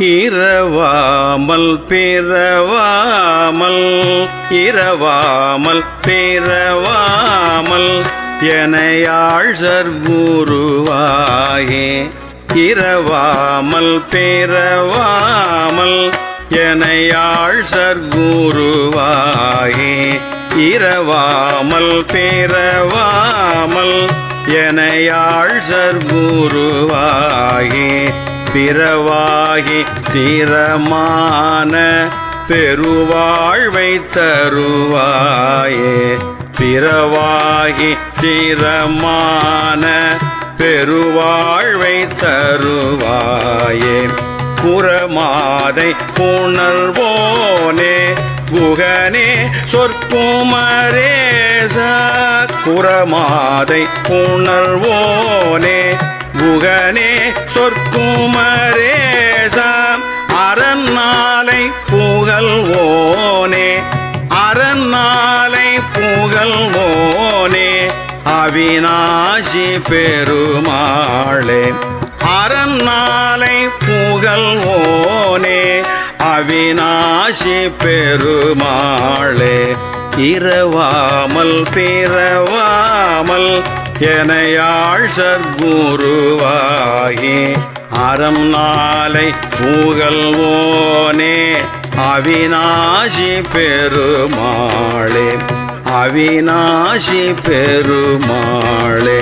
இரவாமல் பிறவாமல் இரவாமல் பிறவாமல் எனையாள் சர்க்குருவாயே. இரவாமல் பிறவாமல் எனையாள் சர்க்குருவாயே. இரவாமல் பிறவாமல் எனையாள் சர்க்குருவாயே. பிறவாகி திறமான பெருவாழ்வை தருவாயே. பிறவாகி திறமான பெருவாழ்வை தருவாயே. குரமாதை புணர்வோனே குகனே சொற்குமரேச குரமாதை புணர்வோனே புகனே சொற்குமரேசாம் அரண்நாளை புகழ் ஓனே அரண்நாளை புகழ் ஓனே அவிநாசி பெருமாளே. அறநாளை ஓனே அவிநாசி பெருமாளே. இரவாமல் பிறவாமல் எனையாள் சர்க்குருவாகி அறம் நாளை புகழ்வோனே அவிநாசி பெருமாளே அவிநாசி பெருமாளே.